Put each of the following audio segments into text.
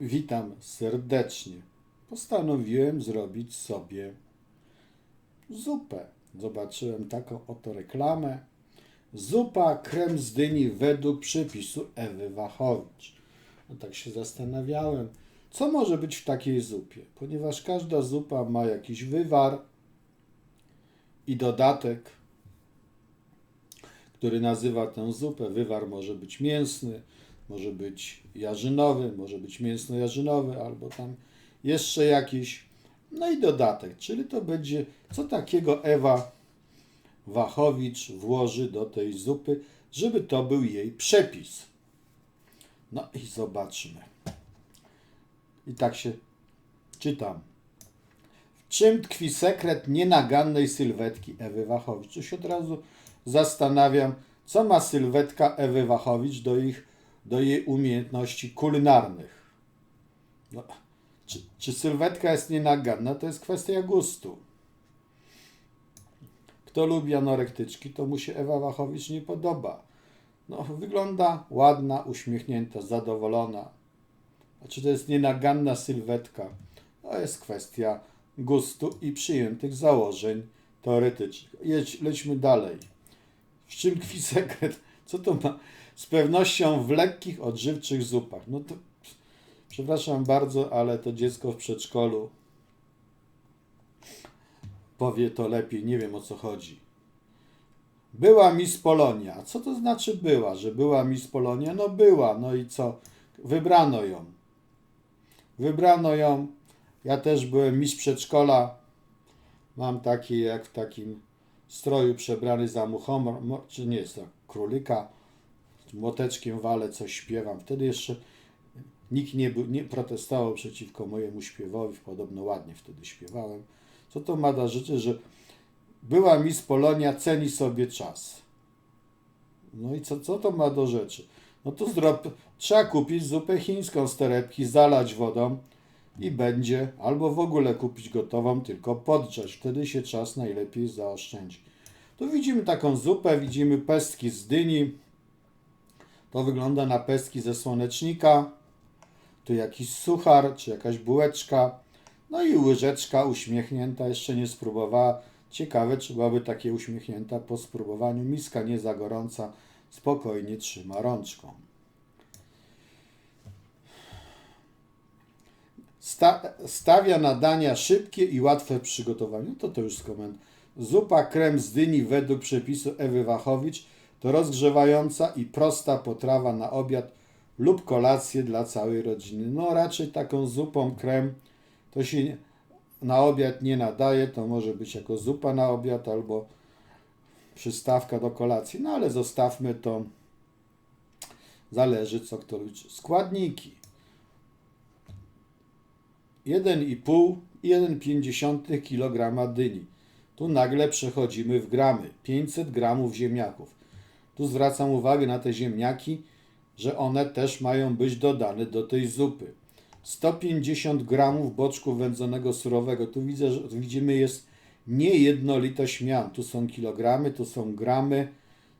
Witam serdecznie. Postanowiłem zrobić sobie zupę. Zobaczyłem taką oto reklamę. Zupa krem z dyni według przepisu Ewy Wachowicz. No tak się zastanawiałem, co może być w takiej zupie, ponieważ każda zupa ma jakiś wywar i dodatek, który nazywa tę zupę. Wywar może być mięsny, może być jarzynowy, może być mięsno-jarzynowy, albo tam jeszcze jakiś. No i dodatek, czyli to będzie, co takiego Ewa Wachowicz włoży do tej zupy, żeby to był jej przepis. No i zobaczmy. I tak się czytam. W czym tkwi sekret nienagannej sylwetki Ewy Wachowicz? Tu się od razu zastanawiam, co ma sylwetka Ewy Wachowicz do, ich, do jej umiejętności kulinarnych. No, czy, czy sylwetka jest nienaganna? To jest kwestia gustu. Kto lubi anorektyczki, to mu się Ewa Wachowicz nie podoba. No, wygląda ładna, uśmiechnięta, zadowolona. A czy to jest nienaganna sylwetka? To jest kwestia gustu i przyjętych założeń teoretycznych. Jedź, lećmy dalej. W czym tkwi sekret? Co to ma? Z pewnością w lekkich, odżywczych zupach. No to przepraszam bardzo, ale to dziecko w przedszkolu powie to lepiej, nie wiem o co chodzi. Była Miss Polonia. A co to znaczy była? Że była Miss Polonia? No była, no i co? Wybrano ją. Wybrano ją. Ja też byłem Miss Przedszkola. Mam taki, jak w takim stroju przebrany za muchomor, mo- czy nie to królika, młoteczkiem walę, coś śpiewam. Wtedy jeszcze nikt nie, był, nie protestował przeciwko mojemu śpiewowi, podobno ładnie wtedy śpiewałem. Co to ma do rzeczy, że była Miss Polonia, ceni sobie czas. No i co, co to ma do rzeczy? No to zrob, trzeba kupić zupę chińską z torebki, zalać wodą i będzie, albo w ogóle kupić gotową, tylko podgrzać. Wtedy się czas najlepiej zaoszczędzi. Tu widzimy taką zupę, widzimy pestki z dyni. To wygląda na pestki ze słonecznika. Tu jakiś suchar, czy jakaś bułeczka. No i łyżeczka uśmiechnięta, jeszcze nie spróbowała. Ciekawe, czy byłaby takie uśmiechnięta po spróbowaniu. Miska nie za gorąca, spokojnie trzyma rączką. Sta stawia na dania szybkie i łatwe w przygotowaniu. To to już skoment. Zupa krem z dyni według przepisu Ewy Wachowicz to rozgrzewająca i prosta potrawa na obiad lub kolację dla całej rodziny. No raczej taką zupą krem to się na obiad nie nadaje, to może być jako zupa na obiad albo przystawka do kolacji, no ale zostawmy to. Zależy co kto liczy. Składniki. 1,5 i 1,5 kg dyni. Tu nagle przechodzimy w gramy. 500 gramów ziemniaków. Tu zwracam uwagę na te ziemniaki, że one też mają być dodane do tej zupy. 150 gramów boczku wędzonego surowego. Tu widzę, że widzimy jest niejednolitość mian. Tu są kilogramy, tu są gramy,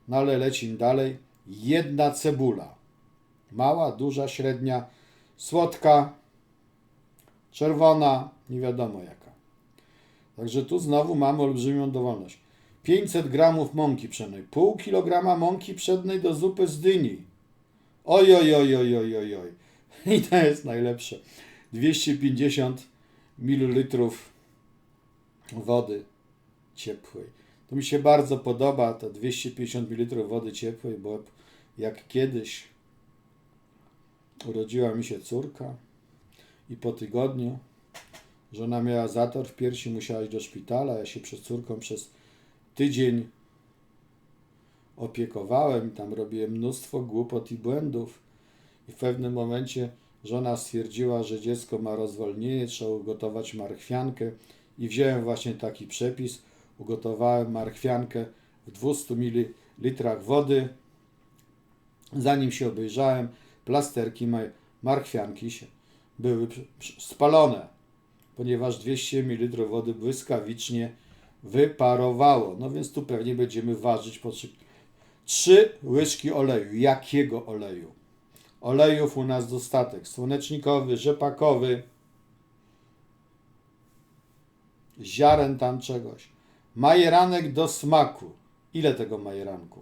no ale lecimy dalej. Jedna cebula. Mała, duża, średnia, słodka, czerwona, nie wiadomo jaka. Także tu znowu mamy olbrzymią dowolność. 500 gramów mąki pszennej, pół kilograma mąki pszennej do zupy z dyni. Oj, oj, oj, oj, oj, oj, oj. I to jest najlepsze. 250 ml wody ciepłej. To mi się bardzo podoba, to 250 ml wody ciepłej, bo jak kiedyś urodziła mi się córka i po tygodniu żona miała zator w piersi, musiała iść do szpitala. Ja się przed córką przez tydzień opiekowałem tam robiłem mnóstwo głupot i błędów. I w pewnym momencie żona stwierdziła, że dziecko ma rozwolnienie, trzeba ugotować marchwiankę i wziąłem właśnie taki przepis. Ugotowałem marchwiankę w 200 ml wody. Zanim się obejrzałem, plasterki maj- marchwianki się były spalone, ponieważ 200 ml wody błyskawicznie wyparowało. No więc tu pewnie będziemy ważyć po trzy, trzy łyżki oleju. Jakiego oleju? Olejów u nas dostatek. Słonecznikowy, rzepakowy. Ziaren tam czegoś. Majeranek do smaku. Ile tego majeranku?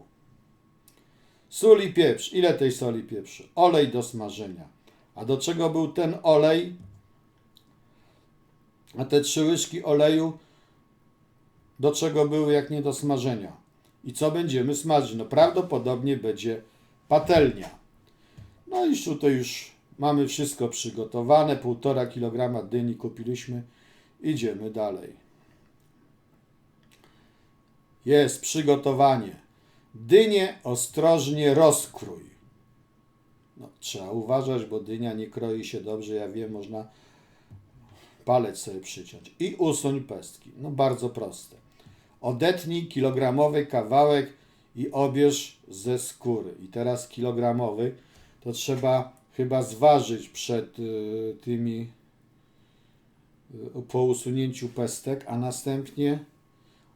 Sól i pieprz. Ile tej soli pieprzu? Olej do smażenia. A do czego był ten olej? A te trzy łyżki oleju do czego były jak nie do smażenia? I co będziemy smażyć? No prawdopodobnie będzie patelnia. No i tutaj już mamy wszystko przygotowane. Półtora kilograma dyni kupiliśmy. Idziemy dalej. Jest przygotowanie. Dynię ostrożnie rozkrój. No, trzeba uważać, bo dynia nie kroi się dobrze. Ja wiem, można palec sobie przyciąć. I usuń pestki. No bardzo proste. Odetnij kilogramowy kawałek i obierz ze skóry. I teraz kilogramowy to trzeba chyba zważyć przed y, tymi y, po usunięciu pestek, a następnie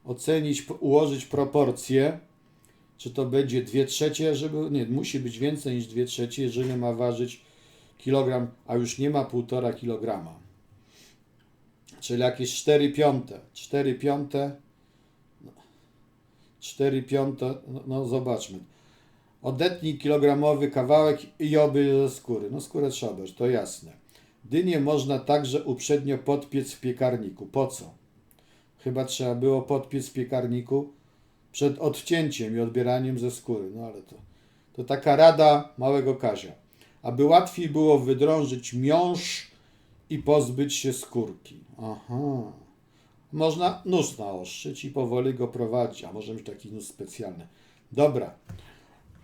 ocenić, ułożyć proporcje, czy to będzie 2 trzecie, żeby, nie, musi być więcej niż 2 trzecie, jeżeli ma ważyć kilogram, a już nie ma 1,5 kilograma. Czyli jakieś 4 piąte. 4 piąte. 4 piąte, no, no zobaczmy. Odetnij kilogramowy kawałek obierz ze skóry. No skórę trzeba obejść, to jasne. Dynię można także uprzednio podpiec w piekarniku. Po co? Chyba trzeba było podpiec w piekarniku przed odcięciem i odbieraniem ze skóry. No ale to, to taka rada małego Kazia. Aby łatwiej było wydrążyć miąższ i pozbyć się skórki. Aha. Można nóż naostrzyć i powoli go prowadzić, a może mieć taki nóż specjalny. Dobra.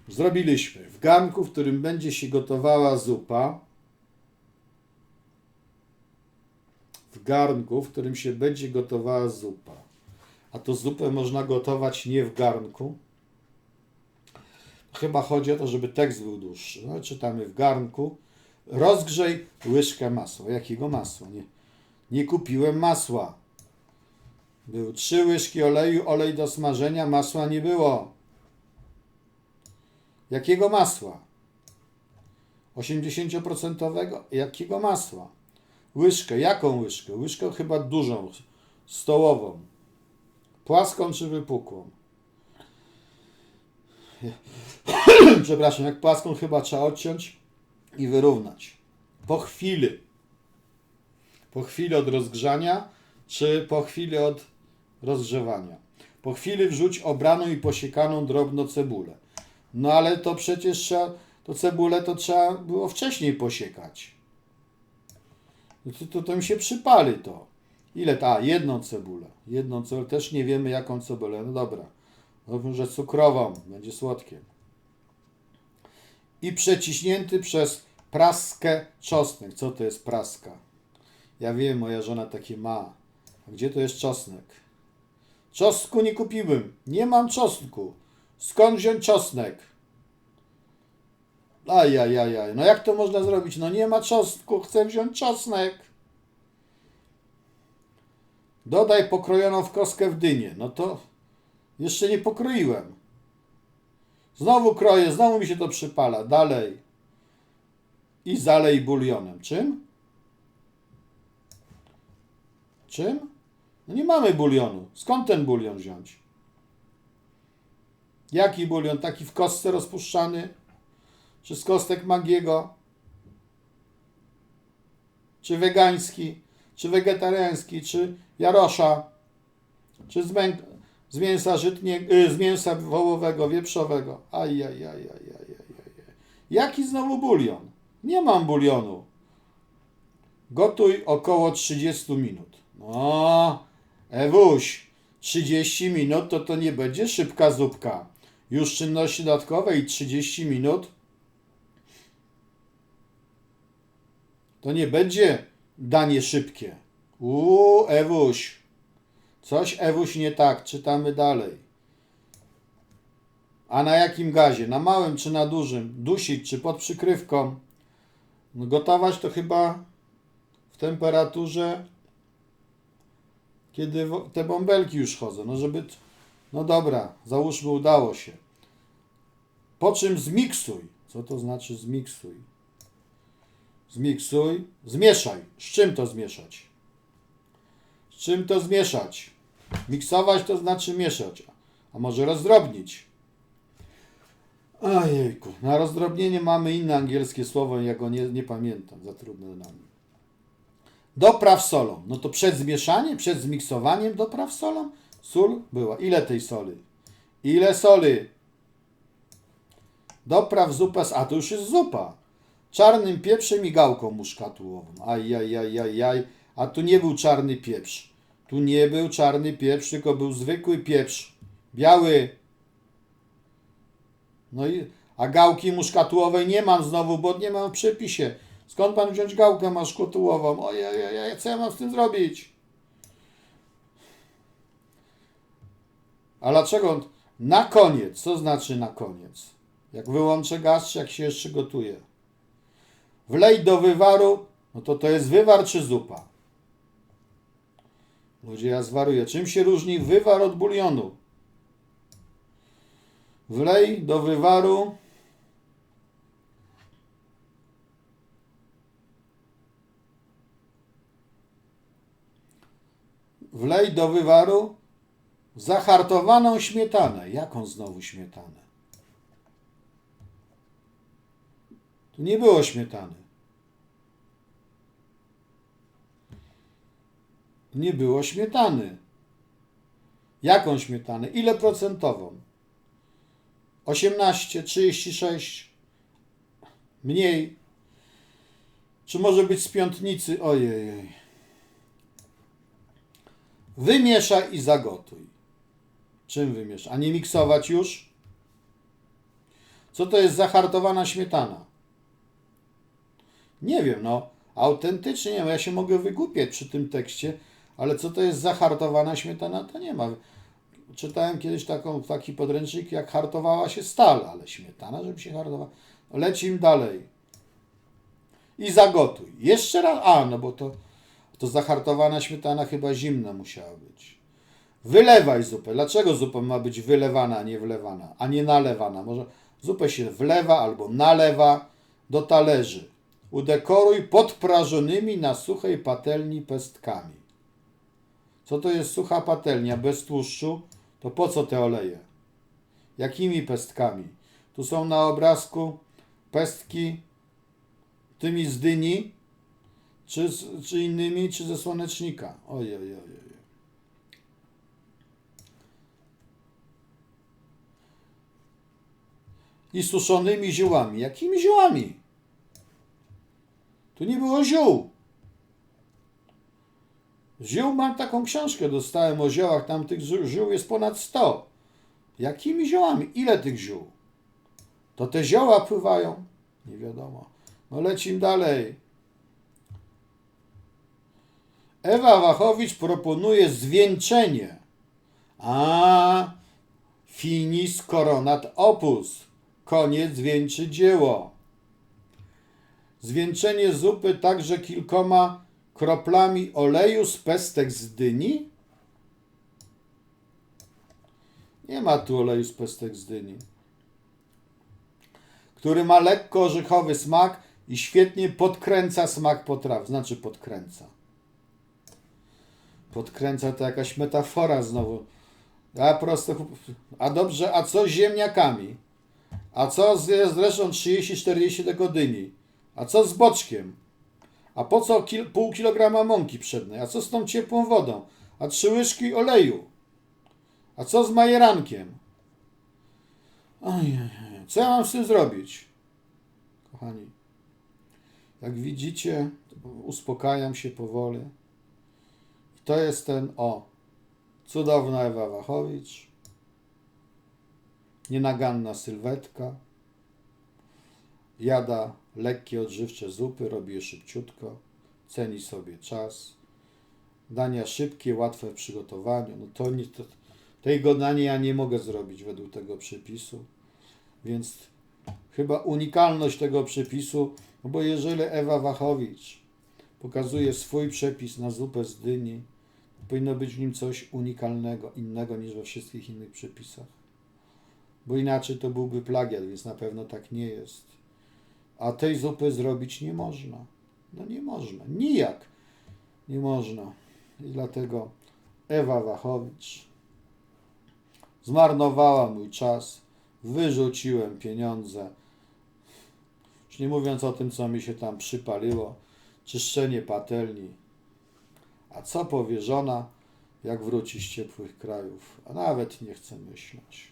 Zrobiliśmy. W garnku, w którym będzie się gotowała zupa, w garnku, w którym się będzie gotowała zupa. A to zupę można gotować nie w garnku. Chyba chodzi o to, żeby tekst był dłuższy. No, czytamy w garnku. Rozgrzej łyżkę masła. Jakiego masła? Nie, nie kupiłem masła. Były trzy łyżki oleju, olej do smażenia, masła nie było. Jakiego masła? 80%? Jakiego masła? Łyżkę. Jaką łyżkę? Łyżkę chyba dużą, stołową. Płaską czy wypukłą? Przepraszam, jak płaską chyba trzeba odciąć i wyrównać. Po chwili. Po chwili od rozgrzania, czy po chwili od rozgrzewania. Po chwili wrzuć obraną i posiekaną drobno cebulę. No ale to przecież trzeba, to cebulę to trzeba było wcześniej posiekać. To, to, to mi się przypali to. Ile ta? Jedną cebulę. Jedną cebulę. Też nie wiemy jaką cebulę. No dobra. Mówmy, że cukrową. Będzie słodkie. I przeciśnięty przez praskę czosnek. Co to jest praska? Ja wiem, moja żona takie ma. A gdzie to jest czosnek? Czosnku nie kupiłem. Nie mam czosnku. Skąd wziąć czosnek? Ajajajaj. No jak to można zrobić? No nie ma czosnku. Chcę wziąć czosnek. Dodaj pokrojoną w kostkę w dynię. No to jeszcze nie pokroiłem. Znowu kroję, znowu mi się to przypala. Dalej. I zalej bulionem. Czym? Czym? No nie mamy bulionu. Skąd ten bulion wziąć? Jaki bulion? Taki w kostce rozpuszczany? Czy z kostek Magiego? Czy wegański? Czy wegetariański? Czy Jarosza? Czy z, męk, z mięsa żytnie, y, z mięsa wołowego, wieprzowego? Ajajajajajajaj. Jaki znowu bulion? Nie mam bulionu. Gotuj około 30 minut. No, Ewuś, 30 minut to to nie będzie szybka zupka. Już czynności i 30 minut to nie będzie danie szybkie. Uuu, Ewuś, coś Ewuś nie tak, czytamy dalej. A na jakim gazie? Na małym czy na dużym? Dusić czy pod przykrywką? No, gotować to chyba w temperaturze, kiedy te bąbelki już chodzą. No żeby, no dobra, załóżmy udało się. Po czym zmiksuj Co to znaczy zmiksuj? Zmiksuj, zmieszaj. Z czym to zmieszać? Z czym to zmieszać? Miksować to znaczy mieszać, a może rozdrobnić. Ojejku, na rozdrobnienie mamy inne angielskie słowo, ja go nie, nie pamiętam, za trudne dla mnie. Dopraw solą. No to przed zmieszaniem, przed zmiksowaniem dopraw solą. Sól była. Ile tej soli? Ile soli? Dopraw zupę, z- a to już jest zupa. Czarnym pieprzem i gałką muszkatułową. Aj, aj, aj, aj, aj. A tu nie był czarny pieprz. Tu nie był czarny pieprz, tylko był zwykły pieprz. Biały. No i, a gałki muszkatułowej nie mam znowu, bo nie mam w przepisie. Skąd pan wziąć gałkę muszkatułową? Ojej, ojej, co ja mam z tym zrobić? A dlaczego na koniec? Co znaczy na koniec? Jak wyłączę gaz, jak się jeszcze gotuje? Wlej do wywaru, no to to jest wywar czy zupa? Ludzie, ja zwaruję. Czym się różni wywar od bulionu? Wlej do wywaru. Wlej do wywaru zahartowaną śmietanę. Jaką znowu śmietanę? Tu nie było śmietany. Nie było śmietany. Jaką śmietanę? Ile procentową? 18, 36, mniej. Czy może być z piątnicy? Ojej. Wymieszaj i zagotuj. Czym wymieszać? A nie miksować już? Co to jest zahartowana śmietana? Nie wiem, no. Autentycznie. Ja się mogę wygłupiać przy tym tekście, ale co to jest zahartowana śmietana, to nie ma. Czytałem kiedyś taką, taki podręcznik, jak hartowała się stal, ale śmietana, żeby się hartowała. Lecim dalej. I zagotuj. Jeszcze raz. A, no bo to, to zahartowana śmietana chyba zimna musiała być. Wylewaj zupę. Dlaczego zupa ma być wylewana, a nie wlewana, a nie nalewana? Może zupę się wlewa albo nalewa do talerzy. Udekoruj podprażonymi na suchej patelni pestkami. Co to jest sucha patelnia bez tłuszczu? To po co te oleje? Jakimi pestkami? Tu są na obrazku pestki tymi z dyni, czy, z- czy innymi, czy ze słonecznika. Ojej, ojej, ojej. I suszonymi ziołami. Jakimi ziołami? Tu nie było ziół. Ziół mam taką książkę, dostałem o ziołach, tam tych ziół jest ponad 100. Jakimi ziołami? Ile tych ziół? To te zioła pływają? Nie wiadomo. No lecim dalej. Ewa Wachowicz proponuje zwieńczenie. A, finis coronat opus. Koniec wieńczy dzieło. Zwieńczenie zupy także kilkoma kroplami oleju z pestek z dyni? Nie ma tu oleju z pestek z dyni. Który ma lekko orzechowy smak i świetnie podkręca smak potraw. Znaczy podkręca. Podkręca to jakaś metafora znowu. A prosto. A dobrze, a co z ziemniakami? A co z, resztą 30-40 tego dyni? A co z boczkiem? A po co kil, pół kilograma mąki przednej? A co z tą ciepłą wodą? A trzy łyżki oleju? A co z majerankiem? Ojej, co ja mam z tym zrobić? Kochani, jak widzicie, uspokajam się powoli. To jest ten, o, cudowna Ewa Wachowicz, nienaganna sylwetka, jada lekkie, odżywcze zupy, robi je szybciutko, ceni sobie czas. Dania szybkie, łatwe w przygotowaniu. No to, nie, to tego dania ja nie mogę zrobić według tego przepisu, więc chyba unikalność tego przepisu, no bo jeżeli Ewa Wachowicz pokazuje swój przepis na zupę z dyni, powinno być w nim coś unikalnego, innego niż we wszystkich innych przepisach. Bo inaczej to byłby plagiat, więc na pewno tak nie jest. a tej zupy zrobić nie można. No nie można, nijak nie można. I dlatego Ewa Wachowicz zmarnowała mój czas, wyrzuciłem pieniądze. Już nie mówiąc o tym, co mi się tam przypaliło, czyszczenie patelni. A co powie żona, jak wróci z ciepłych krajów? A nawet nie chcę myśleć.